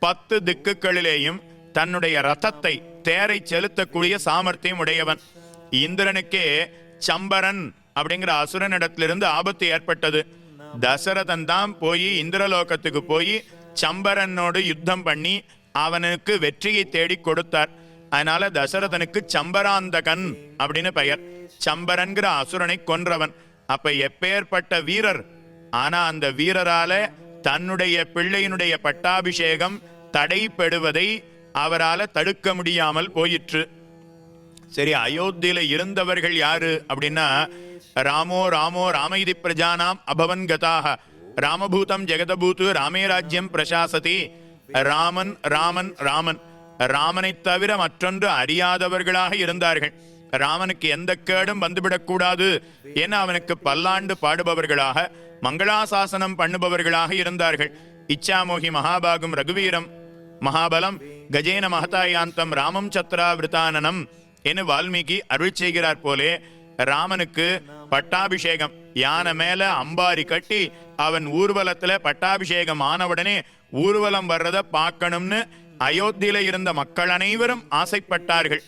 பத்து திக்குகளிலேயும் தன்னுடைய ரதத்தை தேரை செலுத்தக்கூடிய சாமர்த்தியம் உடையவன். இந்திரனுக்கே சம்பரன் அப்படிங்கிற அசுரனிடத்திலிருந்து ஆபத்து ஏற்பட்டது. தசரதன் தான் போய் இந்திரலோகத்துக்கு போய் சம்பரனோடு யுத்தம் பண்ணி அவனுக்கு வெற்றியை தேடி கொடுத்தார். அதனால தசரதனுக்கு சம்பராந்தகன் அப்படின்னு பெயர். சம்பரன்கிற அசுரனை கொன்றவன். அப்ப எப்பேற்பட்ட வீரர்? ஆனா அந்த வீரரால தன்னுடைய பிள்ளையினுடைய பட்டாபிஷேகம் தடைப்படுவதை அவரால தடுக்க முடியாமல் போயிற்று. சரி அயோத்தியில இருந்தவர்கள் யாரு அப்படின்னா ராமோ ராமோ ராமைதி பிரஜானாம் அபவன் கதாக ராமபூதம் ஜெகதபூத்து ராமே ராஜ்யம் பிரசாசதி ராமன் ராமன் ராமன். ராமனை தவிர மற்றொன்று அறியாதவர்களாக இருந்தார்கள். ராமனுக்கு எந்த கேடும் வந்துவிடக்கூடாது என அவனுக்கு பல்லாண்டு பாடுபவர்களாக மங்களாசாசனம் பண்ணுபவர்களாக இருந்தார்கள். இச்சாமோகி மகாபாகும் ரகுவீரம் மகாபலம் கஜேன மகதாயாந்தம் ராமம் சத்ரா விருத்தானனம் என வால்மீகி அருள் செய்கிறார் போலே ராமனுக்கு பட்டாபிஷேகம் யானை மேல அம்பாரி கட்டி அவன் ஊர்வலத்துல பட்டாபிஷேகம் ஆனவுடனே ஊர்வலம் வர்றத பார்க்கணும்னு அயோத்தியில இருந்த மக்கள் அனைவரும் ஆசைப்பட்டார்கள்.